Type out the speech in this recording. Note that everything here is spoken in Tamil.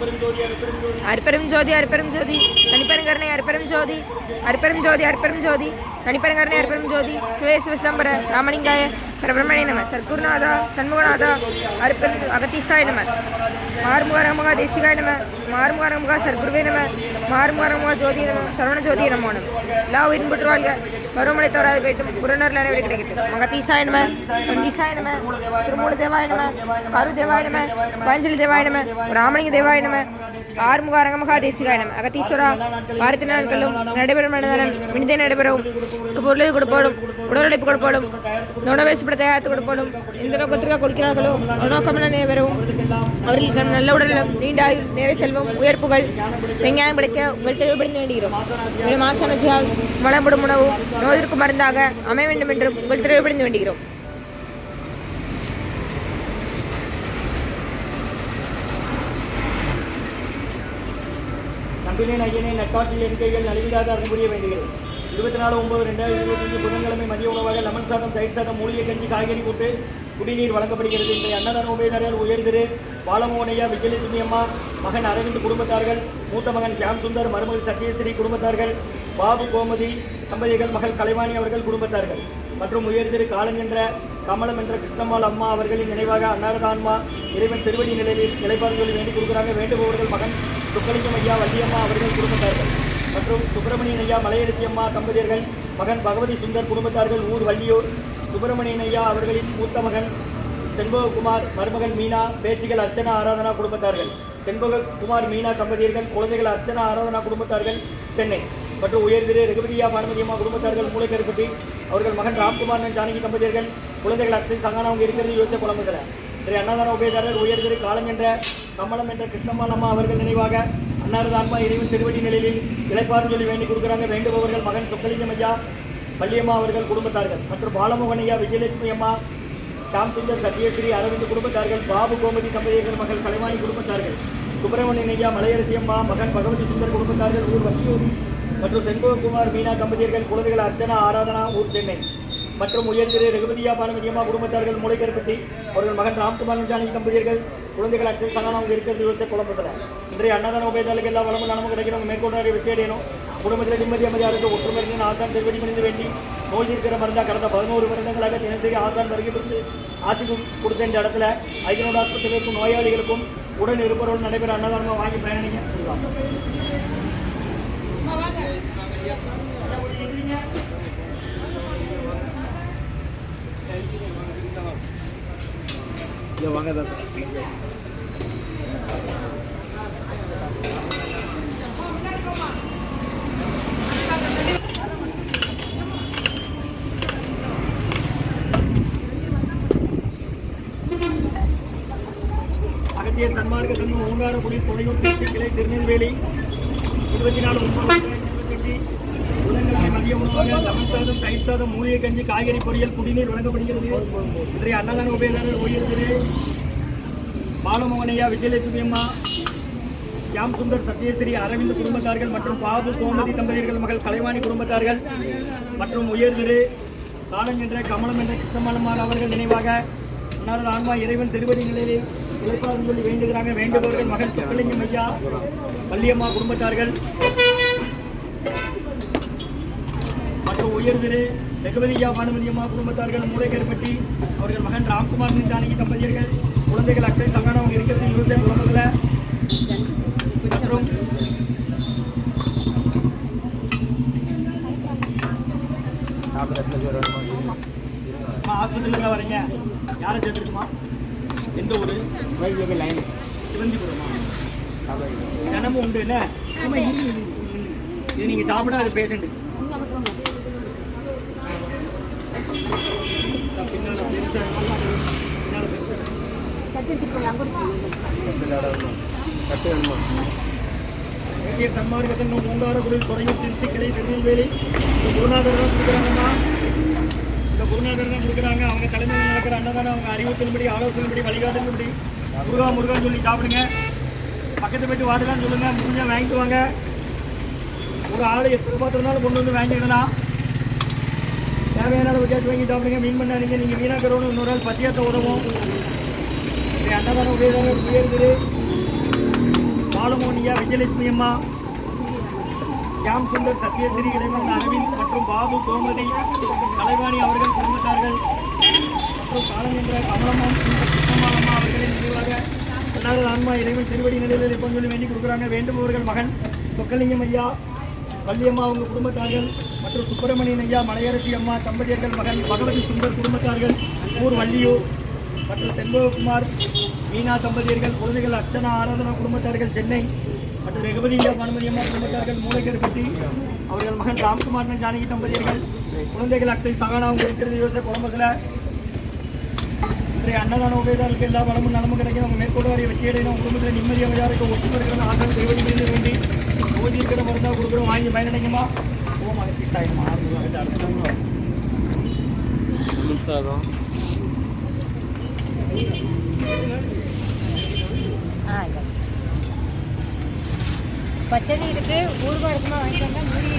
அற்பெரும் ஜோதி அற்பெரும் ஜோதி. தனிப்பெருங்கருணை அற்பெரும் ஜோதி. அற்பெரும் ஜோதி அற்பெரும் ஜோதி. தனிப்பெருங்கருணை அற்பெரும் ஜோதி. சிவே சிவசிதம்பர ராமலிங்காய. பரபிரமணே நம. சர்க்குருநாதா சண்முகநாதா அற்பெரும் அகத்தீசாய நம. மார்முகாரமுகா தேசிகாய நம. மார்முகாரமுகா சர்க்குருவே நம. மார்முகாரமுகா ஜோதி நம. சரவண ஜோதி நமோ. எல்லா உயிரும் பெற்று வாழ்க. பருவமழை தவறாது போயிட்டும் புறநூரில் அனைவரும் கிடைக்கட்டும். மகத்தீசாய நம. வந்தீசாய நம. திருமூல தேவாய நம. கரு தேவாய நம. பாஞ்சலி தேவாய நம. ராமலிங்க தேவாய நம. ஆறுமுகாரங்கமகா தேசிகாய நம. அகத்தீஸ்வரா வாரத்தி நாட்களும் நடைபெறும் மனிதனம். வினிதே நடைபெறவும். பொருளை கொடுப்போடும். உடலுழைப்பு கொடுப்போடும். நுணவேசு சுப்பட தயாரித்து கொடுப்போடும் எந்த நோக்கத்திற்காக கொடுக்கிறார்களோ நோக்கம் நடைபெறவும் அவர்களுக்கு நல்ல உடலும் நீண்ட ஆயுள் நிறைய செல்வம் உயர்ப்புகள் வெங்காயம் கிடைக்க உங்கள் தெளிவுபடுத்த வேண்டுகிறோம் மேலும் ஆசானசியால் வளம்படும் உணவும் நோயிற்கு மருந்தாக அமைய வேண்டும் என்றும் உங்கள் தெளிவுபடுத்த வேண்டுகிறோம் நம்பினேன் ஐயனே நட்பாட்டில் என் நலிவிடாத அருள் புரிய வேண்டுகிறது இருபத்தி நாலு ஒன்பது ரெண்டாயிரத்தி இருபத்தஞ்சு புதன்கிழமை மதிய உணவாக லெமன் சாதம் தயிர் சாதம் மூலிகை கஞ்சி காய்கறி கூட்டு குடிநீர் வழங்கப்படுகிறது. இன்றைய அன்னதான உபயதாரர் உயர்திரு பாலமோனையா விஜயலட்சுமி அம்மா மகன் அரவிந்த் குடும்பத்தார்கள் மூத்த மகன் ஷியாம் சுந்தர் மருமகள் சத்யஸ்ரீ குடும்பத்தார்கள் பாபு கோமதி தம்பதிகள் மகள் கலைவாணி அவர்கள் குடும்பத்தார்கள். மற்றும் உயர்திரு காலன் என்ற கமலம் என்ற கிருஷ்ணம்மாள் அம்மா அவர்களின் நினைவாக அன்னாரதான்மா இறைவன் திருவடி நிலையில் நிலைப்பாடுகளில் வேண்டிக் கொடுக்குறாங்க. வேண்டுபவர்கள் மகன் சுக்கலிங்கம் ஐயா வள்ளியம்மா அவர்கள் குடும்பத்தார்கள். மற்றும் சுப்பிரமணியன் ஐயா மலையரசி அம்மா தம்பதியர்கள் மகன் பகவதி சுந்தர் குடும்பத்தார்கள் ஊர் வள்ளியூர் சுப்பிரமணியன் ஐயா அவர்களின் மூத்த மகன் செண்பககுமார் மருமகள் மீனா பேத்திகள் அர்ச்சனா ஆராதனா குடும்பத்தார்கள். செண்பககுமார் மீனா தம்பதியர்கள் குழந்தைகள் அர்ச்சனா ஆராதனா குடும்பத்தார்கள் சென்னை. மற்றும் உயர்திரு ரகுபதியா அம்மா குடும்பத்தார்கள் மூளைக்கருப்பட்டி அவர்கள் மகன் ராம்குமார் ஜானகி தம்பதியர்கள் குழந்தைகள் அக்ஷய் சங்கானா அவங்க இருக்கிறது யோசிய குழம்புசல இன்றைய அன்னதான உபயதாரர் உயர்திரு காலம் என்ற கமலம் என்ற கிருஷ்ணம்மாள் அம்மா அவர்கள் நினைவாக அன்னாரது ஆன்மா இறைவன் திருவடி நிலையில் இழைப்பாறு சொல்லி வேண்டி கொடுக்குறாங்க. வேண்டுபவர்கள் மகன் சொக்கலிங்கம் ஐயா பள்ளியம்மா அவர்கள் குடும்பத்தார்கள். மற்றும் பாலமோகன் ஐயா விஜயலட்சுமி அம்மா ஷாம் சுந்தர் சத்யஸ்ரீ அரவிந்த் குடும்பத்தார்கள் பாபு கோமதி தம்பதியர்கள் மகள் கலைவாணி குடும்பத்தார்கள் சுப்பிரமணியன் ஐயா மலையரசி அம்மா மகன் பகவதி சுந்தர் குடும்பத்தார்கள் ஊர் வண்டியூர் மற்றும் செண்பககுமார் மீனா தம்பதியர்கள் குழந்தைகள் அர்ச்சனா ஆராதனா ஊர் சென்னை. மற்றும் உயர்ந்திரு ரகுபதியா பானுமதியம்மா குடும்பத்தார்கள் மூளைக்கருப்பட்டி அவர்கள் மகன் ராம்குமார் ஜானகி தம்பதியர்கள் குழந்தைகள் அக்ஷய் சங்கானம் அவங்க இருக்கிறது யோசிச்ச குழம்பத்தில் இன்றைய அன்னதான உபயதாளுக்கு எல்லா வளமும் நலமும் கிடைக்கணும். மேற்கொண்டாடி வெற்றி அடையணும். குடும்பத்தில் நிம்மதி அமைதியாக இருக்க ஒற்றுமை இருந்து ஆசான் திருவடி மணிந்து வேண்டி நோய் இருக்கிற மருந்தாக கடந்த பதினோரு வருடங்களாக தினசரி ஆசான் வருகை கொடுத்து ஆசி கொடுத்த இந்த இடத்துல ஐநூறு ஆஸ்பத்திரியில் இருக்கும் நோயாளிகளுக்கும் உடன் இருப்பவர்கள் நடைபெற அன்னதானமாக வாங்கி பயணிங்க அகத்தியர் சன்மார்க்க சங்கம் ஓங்காரக்குடி துணையூர் திருச்சி கிளை திருநெல்வேலி இருபத்தி நாலு ஒன்பது இருபத்தெட்டு புதன்கிழமை மதிய உணவாக லெமன் சாதம் தயிர் சாதம் மூலிகை கஞ்சி காய்கறி பொரியல் குடிநீர் வழங்கப்படுகிறது. இன்றைய அன்னதான உபயதாரர் ஓய்வு பாலமோகனையா விஜயலட்சுமி அம்மா ஷியாம் சுந்தர் சத்யஸ்ரீ அரவிந்த் குடும்பத்தார்கள் மற்றும் பாபு கோமதி தம்பதியர்கள் மகள் கலைவாணி குடும்பத்தார்கள் மற்றும் உயர்திரு காலம் என்ற கமலம் என்ற கிருஷ்ணமலமார் அவர்கள் நினைவாக அன்னாரது ஆன்மா இறைவன் திருவடி நிலையில் இழைப்பாரும் சொல்லி வேண்டுகிறாங்க வேண்டுபவர்கள் மகள் சொக்கலிங்கம் ஐயா வள்ளியம்மா குடும்பத்தார்கள் மற்றும் உயர்திரு ரகுபதியா பானுமதியம்மா குடும்பத்தார்கள் மூளைக்கருப்பட்டி அவர்கள் மகன் ராம்குமார் ஜானகி தம்பதியர்கள் குழந்தைகள் அக்ஷய் சங்கானம் அவங்க இருக்கிறது யூசேப் குடும்பத்தில். மற்றும் ஆஸ்பத்திரியில் தான் வரீங்க. யாரை சேர்த்துருக்குமா? எந்த ஊர்? சிவந்திபுரமா? தினமும் உண்டு இல்லை? இது நீங்கள் சாப்பிடாத பேஷண்ட்டு இந்திய சன்மார்க்க சங்கம் மூங்காரகுடில் குறையும் திருச்சி கிளை திருநெல்வேலி இந்த குருநாதர் தான் கொடுக்குறாங்கம்மா இந்த குருநாதர் தான் கொடுக்குறாங்க அவங்க தலைமையில் நடக்கிற அன்னதானம் அவங்க அறிவுறுத்தின்படி ஆலோசனைப்படி வழிகாட்டும்படி முருகா முருகான்னு சொல்லி சாப்பிடுங்க பக்கத்து போயிட்டு வாடுதான்னு சொல்லுங்கள் முடிஞ்சா வாங்கிட்டு வாங்க ஒரு ஆள் எத்தனை பாத்திரம்னாலும் கொண்டு வந்து வாங்கிடலாம் தேவையான அளவு கேட்டு வாங்கி சாப்பிடுங்க. மீன் பண்ணாதீங்க. நீங்கள் வீணாக்கிறவங்க இன்னொரு நாள் பசியாத்த உதவும். இப்படி அன்னதானம் உபயோகம் உயர்ந்தது. பாலமோனியா விஜயலட்சுமி அம்மா ஷியாம் சுந்தர் சத்யஸ்ரீ இளைவன் அரவிந்த் மற்றும் பாபு கோமதி கலைவாணி அவர்கள் குடும்பத்தார்கள் மற்றும் காலங்கென்ற கமலம்மா கிருஷ்ணமாலம்மா அவர்களின் நினைவாக அன்னாரது ஆன்மா இறைவன் திருவடி நிலையில் இப்போ சொல்லி வேண்டி கொடுக்குறாங்க. வேண்டுபவர்கள் மகன் சொக்கலிங்கம் ஐயா வள்ளியம்மா அவங்க குடும்பத்தார்கள் மற்றும் சுப்பிரமணியன் ஐயா மலையரசி அம்மா தம்பதியர்கள் மகன் பகவதி சுந்தர் குடும்பத்தார்கள் ஊர் வள்ளியூர் மற்றும் செல்வகுமார் மீனா தம்பதியர்கள் குழந்தைகள் அர்ச்சனா ஆராதனா குடும்பத்தார்கள் சென்னை மற்றும் ரகுபதி ஐயா பானுமதி அம்மா குடும்பத்தார்கள் மூளைக்கருப்பட்டி அவர்கள் மகன் ராம்குமார் ஜானகி தம்பதியர்கள் குழந்தைகள் அக்ஷய் சகானா அவங்க இருக்கிறது யோசிச்ச குடும்பத்தில். இன்றைய அன்னதான உபயோகர்களுக்கு எல்லா வளமும் நலமும் கிடைக்கும். அவங்க மேற்கொண்டு வரைய வெற்றியடையும் குடும்பத்தில் நிம்மதியாக இருக்க ஒற்றுமை இருக்கிற ஆசை திருவடி வேண்டி இருக்கிற மருந்தாக கொடுக்குறோம் வாங்கி பயனடைங்கம்மா. ஓம் அகத்தி சாயமா மின்சாரம். பச்சடி இருக்கு ஊறுகாய் இருக்குமா? வாங்கிக்கோங்க மூலிகை